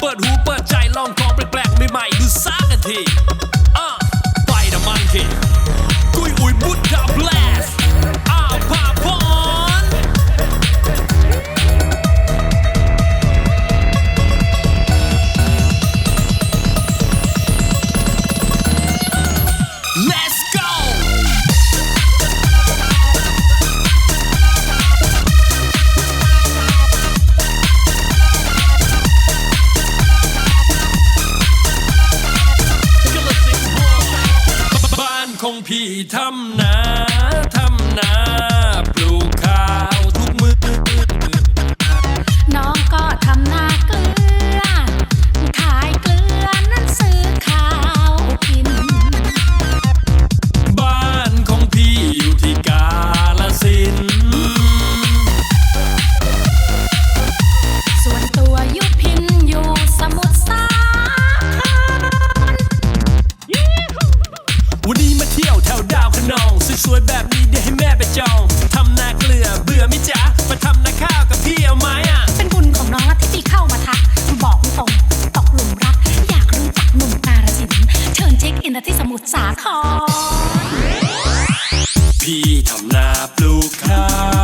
เปิดหูเปิดใจลองของแปลกๆใหม่ๆดูซ่ากันที พี่ทำนาทำนา พี่ทำนาปลูกข้าว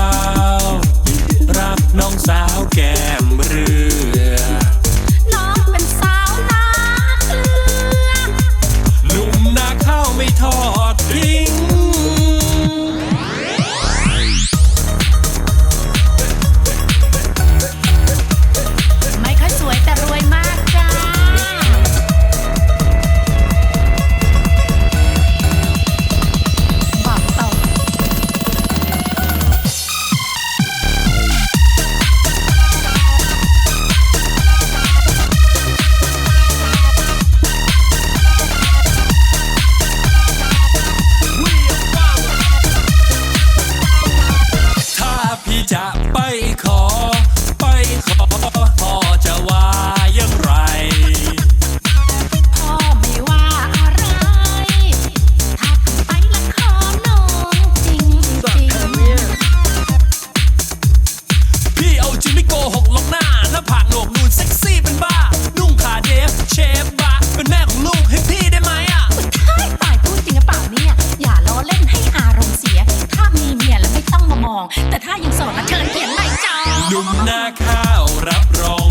หกหรอกหน้าหน้าผากโหนกนูนเซ็กซี่เป็นบ้า นุ่งขาเดฟเชฟบะเป็นแม่ของลูกให้พี่ได้ไหมอะใช่ฝ่ายพูดจริงหรือเปล่าเนี่ย อย่าล้อเล่นให้อารมณ์เสีย ถ้ามีเมียแล้วไม่ต้องมามอง แต่ถ้ายังโสดละเชิญเขียนใบจอง หนุ่มนาข้าวรับรอง